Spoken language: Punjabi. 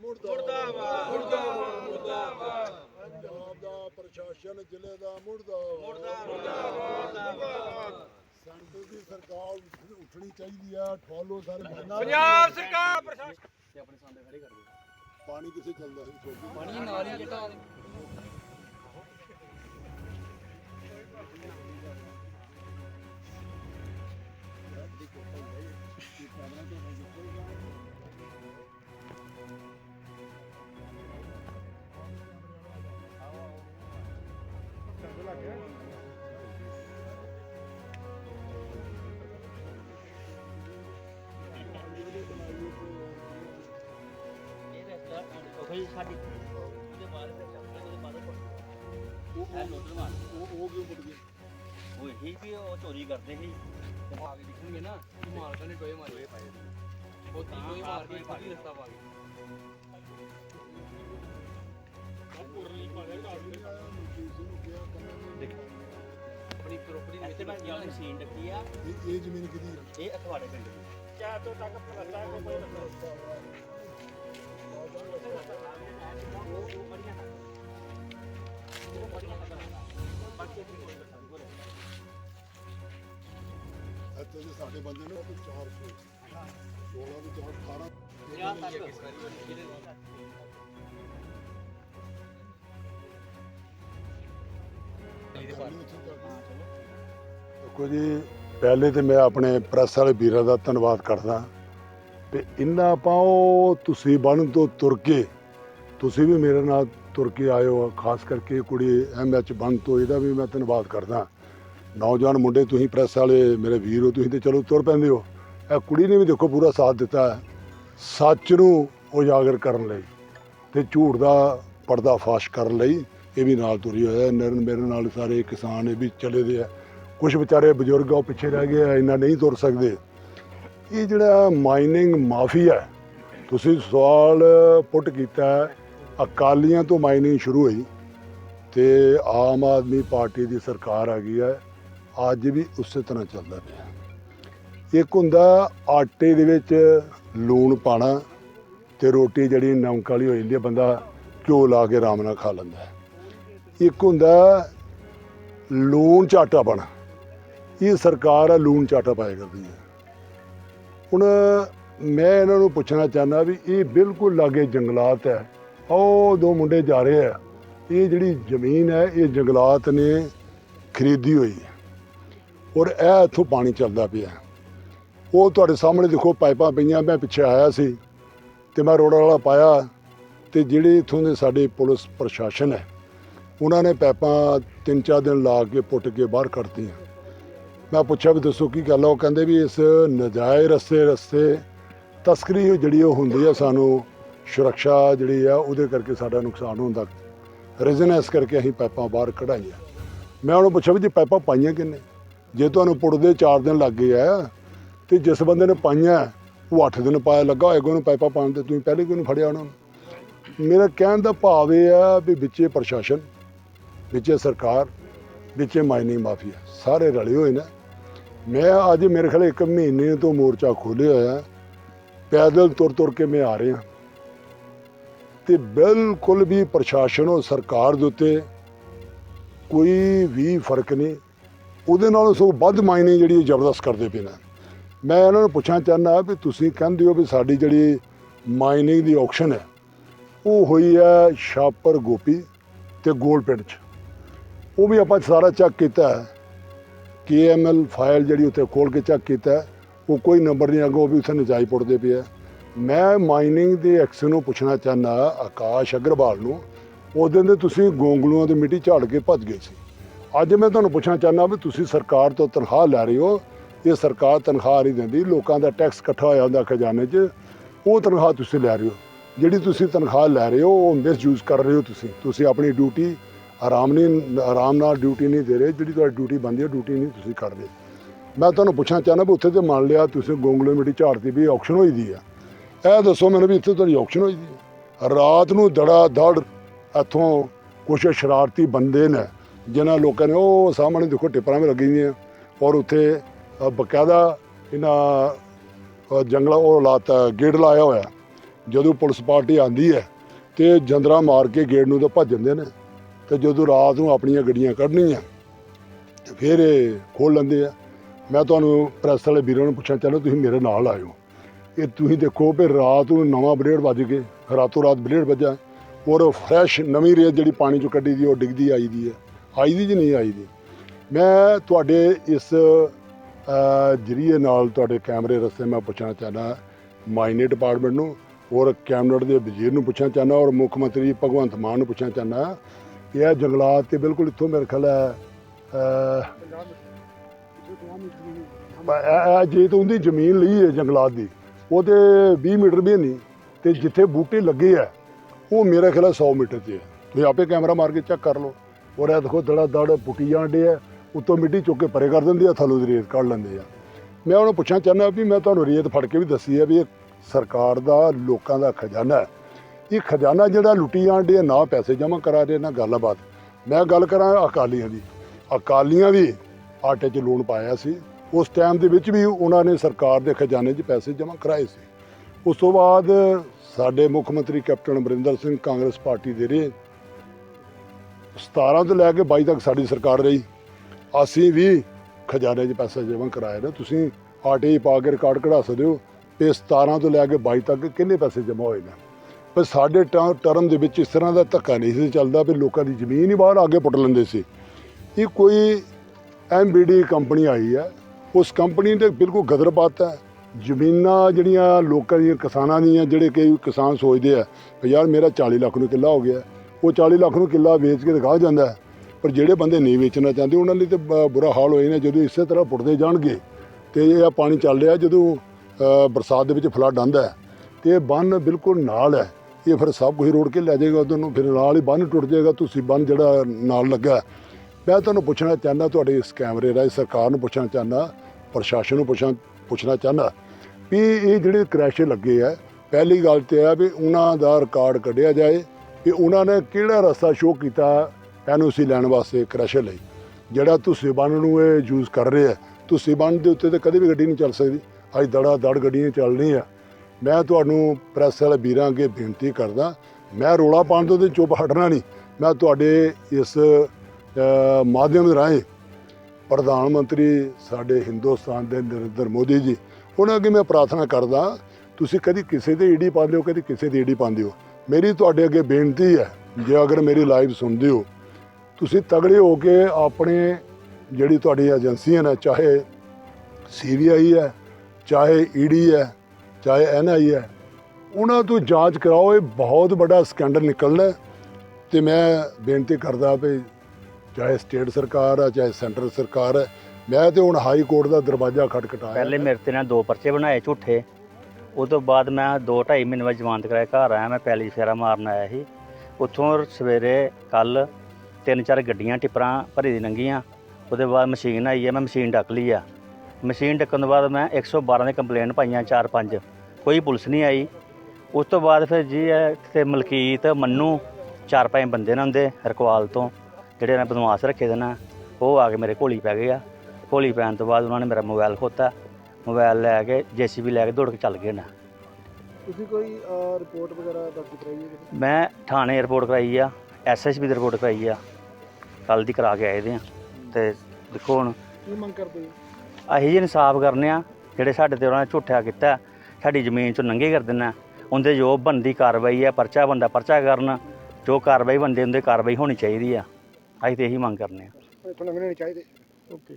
ਮੁਰਦਾਬਾਦ। ਮੁਰਦਾਬਾਦ ਮੁਰਦਾਬਾਦ ਪੰਜਾਬ ਦਾ ਪ੍ਰਸ਼ਾਸਨ ਜ਼ਿਲ੍ਹੇ ਦਾ ਮੁਰਦਾਬਾਦ। ਮੁਰਦਾਬਾਦ। ਸੈਂਟਰ ਦੀ ਸਰਕਾਰ ਉੱਠ- ਉੱਠਣੀ ਚਾਹੀਦੀ ਆ। ਫਾਲੋ ਸਾਰੇ ਬੰਦਾ। ਪੰਜਾਬ ਸਰਕਾਰ ਪ੍ਰਸ਼ਾਸਨ। ਤੇ ਆਪਣੇ ਸਾਹਮਣੇ ਖੜੇ ਕਰ ਦਿਓ। ਪਾਣੀ ਕਿਸੇ ਚੱਲਦਾ ਸੀ? ਪਾਣੀ। ਨਾਲ ਹੀ ਜਿਹੜਾ ਇਹ ਉਹ ਹੀ ਸਾਡੀ ਉਹਦੇ ਬਾਅਦ ਫਿਰ ਚੱਲਦੇ ਉਹਦੇ ਬਾਅਦ ਉਹ ਇਹ ਨੋਟਰ ਮਾਰ ਉਹ ਉਹ ਕਿਉਂ ਮੁੜ ਗਏ ਉਹ ਇਹੀ ਵੀ ਉਹ ਚੋਰੀ ਕਰਦੇ ਸੀ ਤੇ ਆ ਕੇ ਦਿਖਣਗੇ ਨਾ ਕਿ ਮਾਲਕਾਂ ਨੇ ਟੋਏ ਮਾਰੇ ਪਾਏ ਉਹ ਤਾਂ ਟੋਏ ਮਾਰ ਕੇ ਖੁਦ ਹੀ ਰਸਤਾ ਪਾ ਗਏ ਆਪਣੀ ਪ੍ਰੋਪਰਟੀ ਦੇ ਵਿੱਚ ਮੈਂ ਮਸ਼ੀਨ ਰੱਖੀ ਆ ਇਹ ਇਹ ਜ਼ਮੀਨ ਕਿਹਦੀ ਹੈ ਇਹ ਅਖਵਾੜੇ ਪਿੰਡ ਦੀ। ਚਾਹ ਤੋਂ ਤੱਕ ਪਲਸਾ ਕੋ ਕੋਈ ਰਸਤਾ ਇੱਥੇ ਦੇ ਸਾਡੇ ਬੰਦੇ ਨੇ ਉਹ 400 16 ਦੇ 4 18 ਦੇਖੋ ਜੀ ਪਹਿਲੇ ਤੇ ਮੈਂ ਆਪਣੇ ਪ੍ਰੈਸ ਵਾਲੇ ਵੀਰਾਂ ਦਾ ਧੰਨਵਾਦ ਕਰਦਾ। ਤੇ ਇੰਨਾ ਆਪਾਂ ਤੁਸੀਂ ਬਣ ਤੋਂ ਤੁਰ ਕੇ, ਤੁਸੀਂ ਵੀ ਮੇਰੇ ਨਾਲ ਤੁਰ ਕੇ ਆਏ ਹੋ ਖਾਸ ਕਰਕੇ ਕੁੜੀ ਐਮਐਚ ਬਣ ਤੋਂ, ਇਹਦਾ ਵੀ ਮੈਂ ਧੰਨਵਾਦ ਕਰਦਾ। ਨੌਜਵਾਨ ਮੁੰਡੇ ਤੁਸੀਂ ਪ੍ਰੈਸ ਵਾਲੇ, ਮੇਰੇ ਵੀਰ ਹੋ, ਤੁਸੀਂ ਤੇ ਚਲੋ ਤੁਰ ਪੈਂਦੇ ਹੋ। ਇਹ ਕੁੜੀ ਨੇ ਵੀ ਦੇਖੋ ਪੂਰਾ ਸਾਥ ਦਿੱਤਾ ਹੈ। ਸੱਚ ਨੂੰ ਉਜਾਗਰ ਕਰਨ ਲਈ ਤੇ ਝੂਠ ਦਾ ਪਰਦਾ ਫਾਸ਼ ਕਰਨ ਲਈ ਇਹ ਵੀ ਨਾਲ ਤੁਰੀ ਹੋਇਆ ਹੈ। ਨਰਨ ਮੇਰੇ ਨਾਲ ਸਾਰੇ ਕਿਸਾਨ ਇਹ ਵੀ ਚਲੇ ਦੇ ਆ। ਕੁਝ ਵਿਚਾਰੇ ਬਜ਼ੁਰਗ ਆ, ਉਹ ਪਿੱਛੇ ਰਹਿ ਗਏ ਆ, ਇੰਨਾ ਨਹੀਂ ਤੁਰ ਸਕਦੇ। ਇਹ ਜਿਹੜਾ ਮਾਈਨਿੰਗ ਮਾਫੀਆ ਤੁਸੀਂ ਸਵਾਲ ਪੁੱਟ ਕੀਤਾ ਅਕਾਲੀਆਂ ਤੋਂ ਮਾਈਨਿੰਗ ਸ਼ੁਰੂ ਹੋਈ ਤੇ ਆਮ ਆਦਮੀ ਪਾਰਟੀ ਦੀ ਸਰਕਾਰ ਆ ਗਈ ਹੈ, ਅੱਜ ਵੀ ਉਸੇ ਤਰ੍ਹਾਂ ਚੱਲਦਾ ਪਿਆ। ਇੱਕ ਹੁੰਦਾ ਆਟੇ ਦੇ ਵਿੱਚ ਲੂਣ ਪਾਣਾ ਤੇ ਰੋਟੀ ਜਿਹੜੀ ਨਮਕ ਵਾਲੀ ਹੋ ਜਾਂਦੀ ਹੈ, ਬੰਦਾ ਘਿਓ ਲਾ ਕੇ ਆਰਾਮ ਨਾਲ ਖਾ ਲੈਂਦਾ ਇੱਕ ਹੁੰਦਾ ਲੂਣ ਚਾਟਾ ਬਣਾ ਇਹ ਸਰਕਾਰ ਆ, ਲੂਣ ਚਾਟਾ ਪਾਇਆ ਕਰਦੀ ਹੈ। ਹੁਣ ਮੈਂ ਇਹਨਾਂ ਨੂੰ ਪੁੱਛਣਾ ਚਾਹੁੰਦਾ ਵੀ ਇਹ ਬਿਲਕੁਲ ਲਾਗੇ ਜੰਗਲਾਤ ਹੈ। ਉਹ ਦੋ ਮੁੰਡੇ ਜਾ ਰਹੇ ਆ ਇਹ ਜਿਹੜੀ ਜ਼ਮੀਨ ਹੈ, ਇਹ ਜੰਗਲਾਤ ਨੇ ਖਰੀਦੀ ਹੋਈ ਹੈ। ਔਰ ਇਹ ਇੱਥੋਂ ਪਾਣੀ ਚੱਲਦਾ ਪਿਆ ਉਹ ਤੁਹਾਡੇ ਸਾਹਮਣੇ ਦੇਖੋ ਪਾਈਪਾਂ ਪਈਆਂ, ਮੈਂ ਪਿੱਛੇ ਆਇਆ ਸੀ ਤੇ ਮੈਂ ਰੋਡ ਵਾਲਾ ਪਾਇਆ ਤੇ ਜਿਹੜੇ ਇਥੋਂ ਦੇ ਸਾਡੇ ਪੁਲਿਸ ਪ੍ਰਸ਼ਾਸਨ ਹੈ, ਉਹਨਾਂ ਨੇ ਪਾਈਪਾਂ ਤਿੰਨ ਚਾਰ ਦਿਨ ਲਾ ਕੇ ਪੁੱਟ ਕੇ ਬਾਹਰ ਕੱਢਤੀਆਂ। ਮੈਂ ਪੁੱਛਿਆ ਵੀ ਦੱਸੋ ਕੀ ਗੱਲ ਆ? ਉਹ ਕਹਿੰਦੇ ਵੀ ਇਸ ਨਜਾਇਜ਼ ਰਸਤੇ ਰਸਤੇ ਤਸਕਰੀ ਜਿਹੜੀ ਉਹ ਹੁੰਦੀ ਆ ਸਾਨੂੰ ਸੁਰੱਖਿਆ ਜਿਹੜੀ ਆ ਉਹਦੇ ਕਰਕੇ ਸਾਡਾ ਨੁਕਸਾਨ ਹੁੰਦਾ। ਰੀਜ਼ਨ ਇਸ ਕਰਕੇ ਅਸੀਂ ਪਾਈਪਾਂ ਬਾਹਰ ਕਢਾਈਆਂ। ਮੈਂ ਉਹਨੂੰ ਪੁੱਛਿਆ ਵੀ ਜੇ ਪਾਈਪਾਂ ਪਾਈਆਂ ਕਿੰਨੇ? ਜੇ ਤੁਹਾਨੂੰ ਪੁੱਟਦੇ 4 ਦਿਨ ਲੱਗ ਗਏ ਆ ਤੇ ਜਿਸ ਬੰਦੇ ਨੇ ਪਾਈਆਂ, ਉਹ 8 ਦਿਨ ਪਾਇਆ ਲੱਗਾ ਹੋਏਗਾ ਉਹਨੂੰ ਪਾਈਪਾਂ ਪਾਉਣ ਤੇ ਤੁਸੀਂ ਪਹਿਲੇ ਕਿਉਂ ਫੜਿਆ ਉਹਨਾਂ ਨੂੰ? ਮੇਰਾ ਕਹਿਣ ਦਾ ਭਾਵ ਇਹ ਆ ਵੀ ਵਿੱਚੇ ਪ੍ਰਸ਼ਾਸਨ, ਵਿੱਚੇ ਸਰਕਾਰ, ਵਿੱਚੇ ਮਾਈਨਿੰਗ ਮਾਫੀਆ, ਸਾਰੇ ਰਲੇ ਹੋਏ ਨੇ। ਮੈਂ ਅੱਜ ਮੇਰੇ ਖਿਆਲ ਇੱਕ ਮਹੀਨੇ ਤੋਂ ਮੋਰਚਾ ਖੋਲ੍ਹਿਆ ਹੋਇਆ ਪੈਦਲ ਤੁਰ ਤੁਰ ਕੇ ਮੈਂ ਆ ਰਿਹਾ। ਤੇ ਬਿਲਕੁਲ ਵੀ ਪ੍ਰਸ਼ਾਸਨ ਔਰ ਸਰਕਾਰ ਦੇ ਉੱਤੇ ਕੋਈ ਵੀ ਫ਼ਰਕ ਨਹੀਂ। ਉਹਦੇ ਨਾਲੋਂ ਸਗੋਂ ਵੱਧ ਮਾਇਨੇ ਜਿਹੜੀ ਜ਼ਬਰਦਸਤ ਕਰਦੇ ਪਏ ਨੇ। ਮੈਂ ਇਹਨਾਂ ਨੂੰ ਪੁੱਛਣਾ ਚਾਹੁੰਦਾ ਵੀ ਤੁਸੀਂ ਕਹਿੰਦੇ ਹੋ ਵੀ ਸਾਡੀ ਜਿਹੜੀ ਮਾਈਨਿੰਗ ਦੀ ਆਕਸ਼ਨ ਹੈ, ਉਹ ਹੋਈ ਹੈ ਸ਼ਾਪਰ ਗੋਪੀ ਤੇ ਗੋਲ ਪਿੰਡ 'ਚ। ਉਹ ਵੀ ਆਪਾਂ ਸਾਰਾ ਚੈੱਕ ਕੀਤਾ ਹੈ। ਕੇਐਮਐਲ ਫਾਈਲ ਜਿਹੜੀ ਉੱਥੇ ਖੋਲ ਕੇ ਚੈੱਕ ਕੀਤਾ ਉਹ ਕੋਈ ਨੰਬਰ ਨਹੀਂ ਅੱਗੋਂ ਉਹ ਵੀ ਉੱਥੇ ਨਜਾਇਜ਼ ਪੁੱਟਦੇ ਪਏ ਆ। ਮੈਂ ਮਾਈਨਿੰਗ ਦੇ ਐਕਸ ਨੂੰ ਪੁੱਛਣਾ ਚਾਹੁੰਦਾ ਆਕਾਸ਼ ਅਗਰਵਾਲ ਨੂੰ। ਉਹ ਦਿਨ ਦੇ ਤੁਸੀਂ ਗੋਂਗਲੂਆਂ ਦੀ ਮਿੱਟੀ ਝਾੜ ਕੇ ਭੱਜ ਗਏ ਸੀ। ਅੱਜ ਮੈਂ ਤੁਹਾਨੂੰ ਪੁੱਛਣਾ ਚਾਹੁੰਦਾ ਵੀ ਤੁਸੀਂ ਸਰਕਾਰ ਤੋਂ ਤਨਖਾਹ ਲੈ ਰਹੇ ਹੋ? ਇਹ ਸਰਕਾਰ ਤਨਖਾਹ ਨਹੀਂ ਦਿੰਦੀ, ਲੋਕਾਂ ਦਾ ਟੈਕਸ ਇਕੱਠਾ ਹੋਇਆ ਹੁੰਦਾ ਖਜ਼ਾਨੇ 'ਚ। ਉਹ ਤਨਖਾਹ ਤੁਸੀਂ ਲੈ ਰਹੇ ਹੋ। ਜਿਹੜੀ ਤੁਸੀਂ ਤਨਖਾਹ ਲੈ ਰਹੇ ਹੋ, ਉਹ ਮਿਸਯੂਜ਼ ਕਰ ਰਹੇ ਹੋ ਤੁਸੀਂ। ਤੁਸੀਂ ਆਪਣੀ ਡਿਊਟੀ ਆਰਾਮ ਨਹੀਂ ਆਰਾਮ ਨਾਲ ਡਿਊਟੀ ਨਹੀਂ ਦੇ ਰਹੇ ਜਿਹੜੀ ਤੁਹਾਡੀ ਡਿਊਟੀ ਬਣਦੀ ਹੈ ਡਿਊਟੀ ਨਹੀਂ ਤੁਸੀਂ ਕਰ ਰਹੇ ਮੈਂ ਤੁਹਾਨੂੰ ਪੁੱਛਣਾ ਚਾਹੁੰਦਾ ਵੀ ਉੱਥੇ ਤੇ ਮੰਨ ਲਿਆ ਤੁਸੀਂ ਗੋਂਗਲੋ ਮਿੱਟੀ ਝਾੜਦੀ ਵੀ ਆਕਸ਼ਨ ਹੋਈ ਦੀ ਆ ਇਹ ਦੱਸੋ ਮੈਨੂੰ ਵੀ ਇੱਥੇ ਤੁਹਾਡੀ ਆਕਸ਼ਨ ਹੋਈ ਦੀ। ਰਾਤ ਨੂੰ ਦੜਾ ਦੜ ਇੱਥੋਂ ਕੁਛ ਸ਼ਰਾਰਤੀ ਬੰਦੇ ਨੇ ਜਿਨ੍ਹਾਂ ਲੋਕਾਂ ਨੇ ਉਹ ਸਾਹਮਣੇ ਦੇਖੋ ਟਿੱਪਰਾਂ ਵੀ ਲੱਗੀ ਦੀਆਂ ਔਰ ਉੱਥੇ ਬਕਾਇਦਾ ਇਹਨਾਂ ਅ, ਜੰਗਲਾਂ ਉਹ ਲਾਤਾ ਗੇਟ ਲਾਇਆ ਹੋਇਆ। ਜਦੋਂ ਪੁਲਿਸ ਪਾਰਟੀ ਆਂਦੀ ਹੈ ਤੇ ਜੰਦਰਾ ਮਾਰ ਕੇ ਗੇਟ ਨੂੰ ਤਾਂ ਭੱਜ ਜਾਂਦੇ ਨੇ। ਤੇ ਜਦੋਂ ਰਾਤ ਨੂੰ ਆਪਣੀਆਂ ਗੱਡੀਆਂ ਕੱਢਣੀਆਂ ਫਿਰ ਇਹ ਖੋਲ ਲੈਂਦੇ ਆ। ਮੈਂ ਤੁਹਾਨੂੰ ਪ੍ਰੈਸ ਵਾਲੇ ਵੀਰਾਂ ਨੂੰ ਪੁੱਛਣਾ ਚਾਹੁੰਦਾ ਤੁਸੀਂ ਮੇਰੇ ਨਾਲ ਆਇਓ। ਇਹ ਤੁਸੀਂ ਦੇਖੋ ਵੀ ਰਾਤ ਨੂੰ ਨਵਾਂ ਬਲੇਡ ਵੱਜ ਕੇ, ਰਾਤੋਂ ਰਾਤ ਬਲੇਡ ਵੱਜਾ ਔਰ ਫਰੈਸ਼ ਨਵੀਂ ਰੇਤ ਜਿਹੜੀ ਪਾਣੀ ਚੋਂ ਕੱਢੀ ਦੀ, ਉਹ ਡਿੱਗਦੀ ਆਈ ਦੀ ਹੈ ਆਈ ਦੀ ਜੀ ਨਹੀਂ ਆਈ ਦੀ? ਮੈਂ ਤੁਹਾਡੇ ਇਸ ਜਰੀਏ ਨਾਲ ਤੁਹਾਡੇ ਕੈਮਰੇ ਰਸਤੇ ਮੈਂ ਪੁੱਛਣਾ ਚਾਹਨਾ ਮਾਈਨੇ ਡਿਪਾਰਟਮੈਂਟ ਨੂੰ, ਔਰ ਕੈਬਨਿਟ ਦੇ ਵਜ਼ੀਰ ਨੂੰ ਪੁੱਛਣਾ ਚਾਹਨਾ ਔਰ ਮੁੱਖ ਮੰਤਰੀ ਭਗਵੰਤ ਮਾਨ ਨੂੰ ਪੁੱਛਣਾ ਚਾਹਨਾ ਇਹ ਜੰਗਲਾਤ ਤੇ ਬਿਲਕੁਲ ਇੱਥੋਂ ਮੇਰੇ ਖਿਆਲ ਹੈ ਜੇ ਤਾਂ ਉਹਦੀ ਜ਼ਮੀਨ ਲਈ ਹੈ ਜੰਗਲਾਤ ਦੀ ਉਹ ਤੇ 20 ਮੀਟਰ ਵੀ ਨਹੀਂ, ਤੇ ਜਿੱਥੇ ਬੂਟੇ ਲੱਗੇ ਆ ਉਹ ਮੇਰਾ ਖਿਆਲ ਹੈ 100 ਮੀਟਰ ਤੇ ਹੈ। ਤੁਸੀਂ ਆਪੇ ਕੈਮਰਾ ਮਾਰ ਕੇ ਚੈੱਕ ਕਰ ਲਓ, ਔਰ ਇਹ ਦੇਖੋ ਦੜਾ ਦੜ ਪੁੱਟੀ ਜਾਂਦੇ ਆ ਉੱਤੋਂ ਮਿੱਟੀ ਚੁੱਕ ਕੇ ਪਰੇ ਕਰ ਦਿੰਦੀ ਆ ਥੱਲੋਂ ਦੀ ਰੇਤ ਕੱਢ ਲੈਂਦੇ ਆ। ਮੈਂ ਉਹਨੂੰ ਪੁੱਛਣਾ ਚਾਹੁੰਦਾ ਵੀ ਮੈਂ ਤੁਹਾਨੂੰ ਰੇਤ ਫੜ ਕੇ ਵੀ ਦੱਸੀ ਹੈ ਵੀ ਇਹ ਸਰਕਾਰ ਦਾ, ਲੋਕਾਂ ਦਾ ਖਜ਼ਾਨਾ ਹੈ। ਇਹ ਖਜ਼ਾਨਾ ਜਿਹੜਾ ਲੁੱਟੀ ਜਾਂਦੇ ਆ ਨਾ ਪੈਸੇ ਜਮ੍ਹਾਂ ਕਰਾ ਰਹੇ, ਨਾ ਗੱਲਬਾਤ। ਮੈਂ ਗੱਲ ਕਰਾਂ ਅਕਾਲੀਆਂ ਦੀ। ਅਕਾਲੀਆਂ ਵੀ ਆਟੇ 'ਚ ਲੂਣ ਪਾਇਆ ਸੀ। ਉਸ ਟਾਈਮ ਦੇ ਵਿੱਚ ਵੀ ਉਹਨਾਂ ਨੇ ਸਰਕਾਰ ਦੇ ਖਜ਼ਾਨੇ 'ਚ ਪੈਸੇ ਜਮ੍ਹਾਂ ਕਰਾਏ ਸੀ। ਉਸ ਤੋਂ ਬਾਅਦ ਸਾਡੇ ਮੁੱਖ ਮੰਤਰੀ ਕੈਪਟਨ ਅਮਰਿੰਦਰ ਸਿੰਘ ਕਾਂਗਰਸ ਪਾਰਟੀ ਦੇ ਰਹੇ। 17 ਤੋਂ ਲੈ ਕੇ 22 ਤੱਕ ਸਾਡੀ ਸਰਕਾਰ ਰਹੀ। ਅਸੀਂ ਵੀ ਖਜ਼ਾਨੇ 'ਚ ਪੈਸਾ ਜਮ੍ਹਾਂ ਕਰਾਏ ਨੇ। ਤੁਸੀਂ ਆਟੇ ਪਾ ਕੇ ਰਿਕਾਰਡ ਕਢਾ ਸਕਦੇ ਹੋ। ਕਿ 17 ਤੋਂ ਲੈ ਕੇ 22 ਤੱਕ ਕਿੰਨੇ ਪੈਸੇ ਜਮ੍ਹਾਂ ਹੋਏ ਨੇ? ਪਰ ਸਾਡੇ ਟਰ- ਟਰਮ ਦੇ ਵਿੱਚ ਇਸ ਤਰ੍ਹਾਂ ਦਾ ਧੱਕਾ ਨਹੀਂ ਸੀ ਚੱਲਦਾ ਵੀ ਲੋਕਾਂ ਦੀ ਜ਼ਮੀਨ ਹੀ ਬਾਹਰ ਅੱਗੇ ਪੁੱਟ ਲੈਂਦੇ ਸੀ। ਇਹ ਕੋਈ ਐਮਬੀਡੀ ਕੰਪਨੀ ਆਈ ਹੈ, ਉਸ ਕੰਪਨੀ ਨੇ ਬਿਲਕੁਲ ਗਦਰਬਾਤ ਹੈ। ਜ਼ਮੀਨਾਂ ਜਿਹੜੀਆਂ ਲੋਕਾਂ ਦੀਆਂ, ਕਿਸਾਨਾਂ ਦੀਆਂ, ਜਿਹੜੇ ਕਿ ਕਿਸਾਨ ਸੋਚਦੇ ਆ, ਵੀ ਯਾਰ ਮੇਰਾ 40 ਲੱਖ ਨੂੰ ਕਿੱਲਾ ਹੋ ਗਿਆ। ਉਹ 40 ਲੱਖ ਨੂੰ ਕਿੱਲਾ ਵੇਚ ਕੇ ਦਿਖਾ ਜਾਂਦਾ ਪਰ ਜਿਹੜੇ ਬੰਦੇ ਨਹੀਂ ਵੇਚਣਾ ਚਾਹੁੰਦੇ, ਉਹਨਾਂ ਲਈ ਤੇ ਬੁਰਾ ਹਾਲ ਹੋਏ ਨੇ ਜਦੋਂ ਇਸੇ ਤਰ੍ਹਾਂ ਪੁੱਟਦੇ ਜਾਣਗੇ। ਤੇ ਇਹ ਪਾਣੀ ਚੱਲ ਰਿਹਾ ਜਦੋਂ ਬਰਸਾਤ ਦੇ ਵਿੱਚ ਫਲੱਡ ਆਂਦਾ ਹੈ। ਤੇ ਬੰਨ ਬਿਲਕੁਲ ਨਾਲ ਹੈ। ਇਹ ਫਿਰ ਸਭ ਕੁਝ ਰੋੜ ਕੇ ਲੈ ਜਾਏਗਾ, ਉਧਰ ਨੂੰ ਫਿਰ ਨਾਲ ਹੀ ਬੰਨ ਟੁੱਟ ਜਾਏਗਾ, ਤੁਸੀਂ ਬੰਨ ਜਿਹੜਾ ਨਾਲ ਲੱਗਾ। ਮੈਂ ਤੁਹਾਨੂੰ ਪੁੱਛਣਾ ਚਾਹੁੰਦਾ, ਤੁਹਾਡੇ ਇਸ ਕੈਮਰੇ ਰਾਹੀਂ ਸਰਕਾਰ ਨੂੰ ਪੁੱਛਣਾ ਚਾਹੁੰਦਾ, ਪ੍ਰਸ਼ਾਸਨ ਨੂੰ ਪੁੱਛਣਾ ਪੁੱਛਣਾ ਚਾਹੁੰਦਾ ਵੀ ਇਹ ਜਿਹੜੇ ਕ੍ਰੈਸ਼ ਲੱਗੇ ਆ, ਪਹਿਲੀ ਗੱਲ ਤੇ ਆ ਵੀ ਉਹਨਾਂ ਦਾ ਰਿਕਾਰਡ ਕੱਢਿਆ ਜਾਏ ਕਿ ਉਹਨਾਂ ਨੇ ਕਿਹੜਾ ਰਸਤਾ ਸ਼ੋਅ ਕੀਤਾ ਐਨਓਸੀ ਲੈਣ ਵਾਸਤੇ ਕ੍ਰੈਸ਼ ਲਈ। ਜਿਹੜਾ ਤੁਸੀਂ ਬੰਨ ਨੂੰ ਇਹ ਯੂਜ਼ ਕਰ ਰਹੇ ਆ, ਤੁਸੀਂ ਬੰਨ ਦੇ ਉੱਤੇ ਤਾਂ ਕਦੇ ਵੀ ਗੱਡੀ ਨਹੀਂ ਚੱਲ ਸਕਦੀ। ਅੱਜ ਦੜਾ ਦੜ ਗੱਡੀਆਂ ਚੱਲ ਰਹੀਆਂ ਮੈਂ ਤੁਹਾਨੂੰ ਪ੍ਰੈਸ ਵਾਲੇ ਵੀਰਾਂ ਅੱਗੇ ਬੇਨਤੀ ਕਰਦਾ ਮੈਂ ਰੋਲਾ ਪਾਉਣ ਤੋਂ ਤੇ ਚੁੱਪ ਹਟਣਾ ਨਹੀਂ। ਮੈਂ ਤੁਹਾਡੇ ਇਸ ਅ, ਮਾਧਿਅਮ ਰਾਹੀਂ ਪ੍ਰਧਾਨ ਮੰਤਰੀ ਸਾਡੇ ਹਿੰਦੁਸਤਾਨ ਦੇ ਨਰਿੰਦਰ ਮੋਦੀ ਜੀ ਉਹਨਾਂ ਅੱਗੇ ਮੈਂ ਪ੍ਰਾਰਥਨਾ ਕਰਦਾ ਤੁਸੀਂ ਕਦੀ ਕਿਸੇ ਦੇ ਈਡੀ ਪਾਉਂਦੇ ਹੋ ਕਦੀ ਕਿਸੇ ਦੀ ਈਡੀ ਪਾਉਂਦੇ ਹੋ। ਮੇਰੀ ਤੁਹਾਡੇ ਅੱਗੇ ਬੇਨਤੀ ਹੈ ਜੇ ਅਗਰ ਮੇਰੀ ਲਾਈਵ ਸੁਣਦੇ ਹੋ ਤੁਸੀਂ ਤਗੜੇ ਹੋ ਕੇ ਆਪਣੇ ਜਿਹੜੀ ਤੁਹਾਡੀ ਏਜੰਸੀਆਂ ਨੇ ਚਾਹੇ ਸੀਬੀਆਈ ਹੈ ਚਾਹੇ ਈਡੀ ਹੈ ਚਾਹੇ ਐਨਆਈ ਹੈ ਉਹਨਾਂ ਤੋਂ ਜਾਂਚ ਕਰਾਓ ਇਹ ਬਹੁਤ ਵੱਡਾ ਸਕੈਂਡਲ ਨਿਕਲਣਾ। ਤੇ ਮੈਂ ਬੇਨਤੀ ਕਰਦਾ ਵੀ ਚਾਹੇ ਸਟੇਟ ਸਰਕਾਰ ਹੈ ਚਾਹੇ ਸੈਂਟਰ ਸਰਕਾਰ ਹੈ ਮੈਂ ਤੇ ਹੁਣ ਹਾਈ ਕੋਰਟ ਦਾ ਦਰਵਾਜ਼ਾ ਖਟਖਟਾਇਆ ਪਹਿਲੇ ਮੇਰੇ ਤੇ ਨਾ ਦੋ ਪਰਚੇ ਬਣਾਏ ਝੂਠੇ। ਉਹ ਤੋਂ ਬਾਅਦ ਮੈਂ 2.5 ਮਹੀਨੇ ਬਾਅਦ ਜ਼ਮਾਨਤ ਕਰਾਇਆ ਘਰ ਆਇਆ ਮੈਂ ਪੈਲੀ ਫੇਰਾ ਮਾਰਨ ਆਇਆ ਸੀ। ਉੱਥੋਂ ਸਵੇਰੇ ਕੱਲ ਤਿੰਨ ਚਾਰ ਗੱਡੀਆਂ ਟਿੱਪਰਾਂ ਭਰੀ ਦੀ ਲੰਘੀਆਂ। ਉਹਦੇ ਬਾਅਦ ਮਸ਼ੀਨ ਆਈ ਹੈ ਮੈਂ ਮਸ਼ੀਨ ਡੱਕ ਲਈ ਆ। ਮਸ਼ੀਨ ਡੱਕਣ ਤੋਂ ਬਾਅਦ ਮੈਂ 112 ਦੇ ਕੰਪਲੇਨ ਪਾਈਆਂ ਚਾਰ ਪੰਜ। ਕੋਈ ਪੁਲਿਸ ਨਹੀਂ ਆਈ। ਉਸ ਤੋਂ ਬਾਅਦ ਫਿਰ ਜੀ ਇਹ ਤੇ ਮਲਕੀਤ ਮੰਨੂ ਚਾਰ ਪੰਜ ਬੰਦੇ ਨੇ ਹੁੰਦੇ ਰਕਵਾਲ ਤੋਂ ਜਿਹੜੇ ਨੇ ਬਦਮਾਸ਼ ਰੱਖੇ ਦੇ ਨਾ ਉਹ ਆ ਕੇ ਮੇਰੇ ਕੋਲੀ ਪੈ ਗਏ ਆ। ਕੋਲੀ ਪੈਣ ਤੋਂ ਬਾਅਦ ਉਹਨਾਂ ਨੇ ਮੇਰਾ ਮੋਬਾਈਲ ਖੋਤਾ। ਮੋਬਾਈਲ ਲੈ ਕੇ ਜੀਸੀਬੀ ਲੈ ਕੇ ਦੌੜ ਕੇ ਚੱਲ ਗਏ ਨਾ। ਤੁਸੀਂ ਕੋਈ ਰਿਪੋਰਟ ਵਗੈਰਾ ਦਰਜ ਕਰਾਈ ਹੈ? ਮੈਂ ਥਾਣੇ ਰਿਪੋਰਟ ਕਰਾਈ ਆ ਐਸਐਸਬੀ ਦੀ ਰਿਪੋਰਟ ਕਰਾਈ ਆ। ਕੱਲ ਦੀ ਕਰਾ ਕੇ ਆਏ ਦੇ ਆ। ਤੇ ਦੇਖੋ ਹੁਣ ਕੀ ਮੰਗ ਕਰਦੇ ਹੋ? ਅਸੀਂ ਜੀ ਇਨਸਾਫ ਕਰਨੇ ਆ ਜਿਹੜੇ ਸਾਡੇ ਤੇ ਉਹਨਾਂ ਨੇ ਝੂਠਿਆ ਕੀਤਾ ਸਾਡੀ ਜ਼ਮੀਨ ਚੋਂ ਨੰਗੇ ਕਰ ਦੇਣਾ ਉਹਦੇ ਜੋ ਬਣਦੀ ਕਾਰਵਾਈ ਆ ਪਰਚਾ ਬੰਦਾ ਪਰਚਾ ਕਰਨ ਜੋ ਕਾਰਵਾਈ ਬੰਦੇ ਹੁੰਦੇ ਕਾਰਵਾਈ ਹੋਣੀ ਚਾਹੀਦੀ ਆ। ਅਸੀਂ ਤੇ ਇਹੀ ਮੰਗ ਕਰਨੇ ਆ। ਇੱਥੋਂ ਨਵੇਂ ਨਹੀਂ ਚਾਹੀਦੇ। ਓਕੇ।